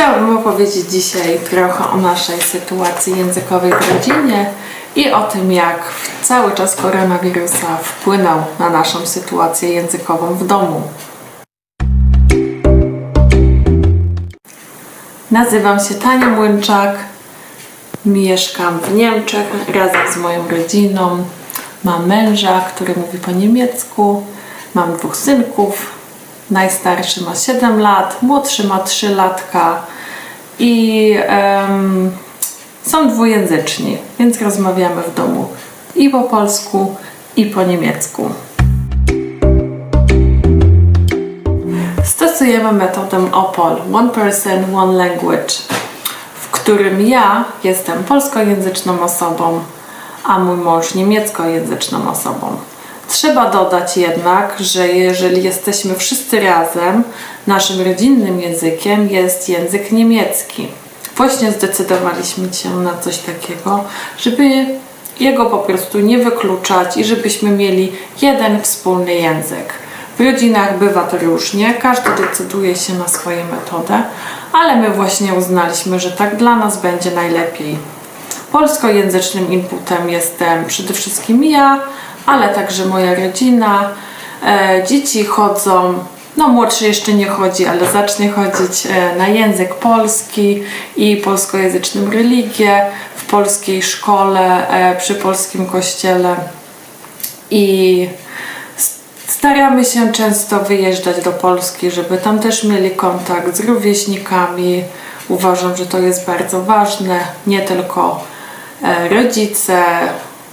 Chciałabym opowiedzieć dzisiaj trochę o naszej sytuacji językowej w rodzinie i o tym, jak cały czas koronawirusa wpłynął na naszą sytuację językową w domu. Nazywam się Tania Młynczak. Mieszkam w Niemczech razem z moją rodziną. Mam męża, który mówi po niemiecku. Mam dwóch synków. Najstarszy ma 7 lat, młodszy ma 3 latka i em, są dwujęzyczni, więc rozmawiamy w domu i po polsku, i po niemiecku. Stosujemy metodę OPOL One Person, One Language, w którym ja jestem polskojęzyczną osobą, a mój mąż niemieckojęzyczną osobą. Trzeba dodać jednak, że jeżeli jesteśmy wszyscy razem, naszym rodzinnym językiem jest język niemiecki. Właśnie zdecydowaliśmy się na coś takiego, żeby jego po prostu nie wykluczać i żebyśmy mieli jeden wspólny język. W rodzinach bywa to różnie, każdy decyduje się na swoją metodę, ale my właśnie uznaliśmy, że tak dla nas będzie najlepiej. Polskojęzycznym inputem jestem przede wszystkim ja, ale także moja rodzina. E, dzieci chodzą, no młodszy jeszcze nie chodzi, ale zacznie chodzić e, na język polski i polskojęzyczną religię w polskiej szkole, e, przy polskim kościele. I Staramy się często wyjeżdżać do Polski, żeby tam też mieli kontakt z rówieśnikami. Uważam, że to jest bardzo ważne. Nie tylko rodzice,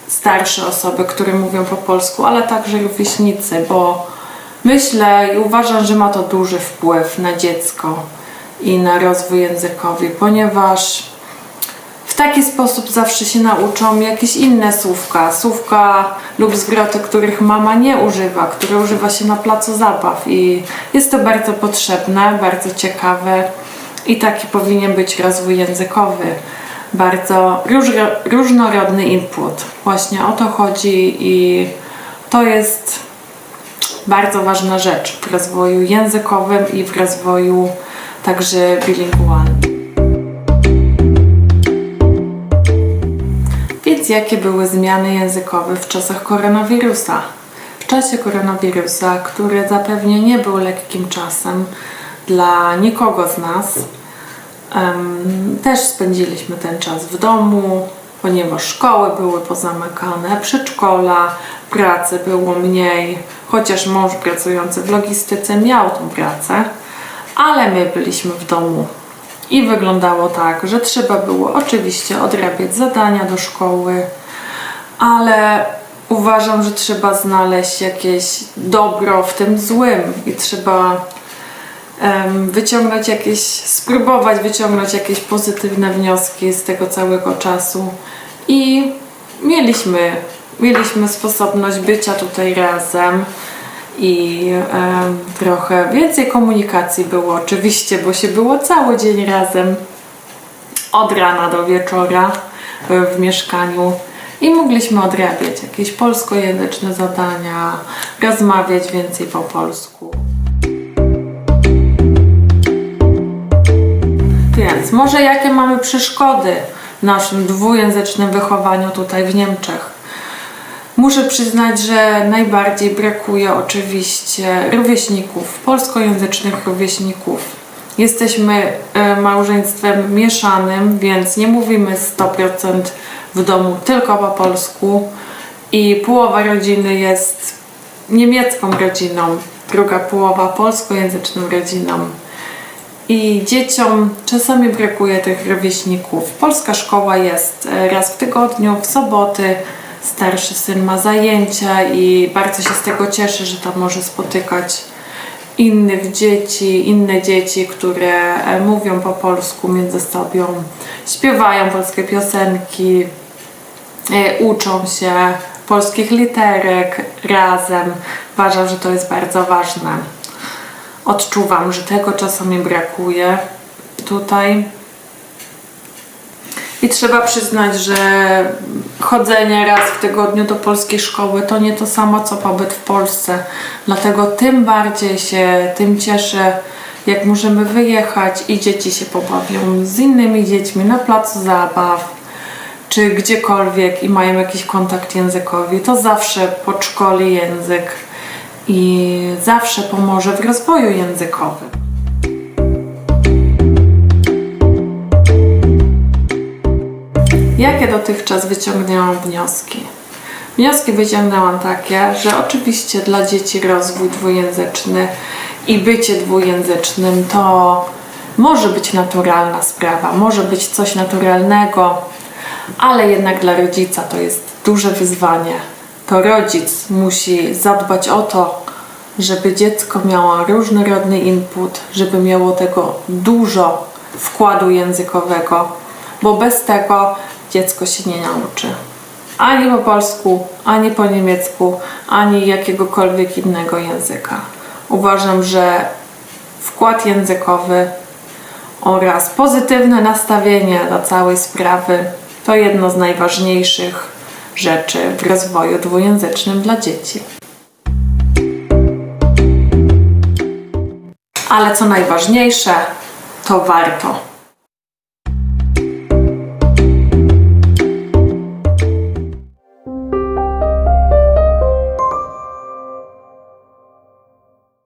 starsze osoby, które mówią po polsku, ale także rówieśnicy, bo myślę i uważam, że ma to duży wpływ na dziecko i na rozwój językowy, ponieważ w taki sposób zawsze się nauczą jakieś inne słówka, słówka lub zwroty, których mama nie używa, które używa się na placu zabaw i jest to bardzo potrzebne, bardzo ciekawe i taki powinien być rozwój językowy. Bardzo różno, różnorodny input. Właśnie o to chodzi i to jest bardzo ważna rzecz w rozwoju językowym i w rozwoju także bilingualnym. Więc jakie były zmiany językowe w czasach koronawirusa? W czasie koronawirusa, który zapewne nie był lekkim czasem dla nikogo z nas, też spędziliśmy ten czas w domu, ponieważ szkoły były pozamykane, przedszkola, pracy było mniej, chociaż mąż pracujący w logistyce miał tą pracę, ale my byliśmy w domu. I wyglądało tak, że trzeba było oczywiście odrabiać zadania do szkoły, ale uważam, że trzeba znaleźć jakieś dobro w tym złym i trzeba wyciągnąć jakieś, spróbować wyciągnąć jakieś pozytywne wnioski z tego całego czasu. I mieliśmy, mieliśmy sposobność bycia tutaj razem i trochę więcej komunikacji było oczywiście, bo się było cały dzień razem od rana do wieczora e, w mieszkaniu i mogliśmy odrabiać jakieś polskojęzyczne zadania, rozmawiać więcej po polsku. Więc może jakie mamy przeszkody w naszym dwujęzycznym wychowaniu tutaj w Niemczech? Muszę przyznać, że najbardziej brakuje oczywiście rówieśników, polskojęzycznych rówieśników. Jesteśmy e, małżeństwem mieszanym, więc nie mówimy 100% w domu tylko po polsku i połowa rodziny jest niemiecką rodziną, druga połowa polskojęzyczną rodziną. I dzieciom czasami brakuje tych rówieśników. Polska szkoła jest e, raz w tygodniu, w soboty. Starszy syn ma zajęcia i bardzo się z tego cieszy, że tam może spotykać innych dzieci, inne dzieci, które e, mówią po polsku między sobą, śpiewają polskie piosenki, e, uczą się polskich literek razem. Uważam, że to jest bardzo ważne odczuwam, że tego czasami brakuje tutaj. I trzeba przyznać, że chodzenie raz w tygodniu do polskiej szkoły to nie to samo co pobyt w Polsce. Dlatego tym bardziej się tym cieszę, jak możemy wyjechać i dzieci się pobawią z innymi dziećmi na placu zabaw, czy gdziekolwiek i mają jakiś kontakt językowy, to zawsze podszkoli język i zawsze pomoże w rozwoju językowym. Jakie dotychczas wyciągnęłam wnioski? Wnioski wyciągnęłam takie, że oczywiście dla dzieci rozwój dwujęzyczny i bycie dwujęzycznym to może być naturalna sprawa, może być coś naturalnego, ale jednak dla rodzica to jest duże wyzwanie. To rodzic musi zadbać o to, żeby dziecko miało różnorodny input, żeby miało tego dużo wkładu językowego, bo bez tego dziecko się nie nauczy. Ani po polsku, ani po niemiecku, ani jakiegokolwiek innego języka. Uważam, że wkład językowy oraz pozytywne nastawienie do całej sprawy to jedno z najważniejszych rzeczy w rozwoju dwujęzycznym dla dzieci. Ale co najważniejsze, to warto.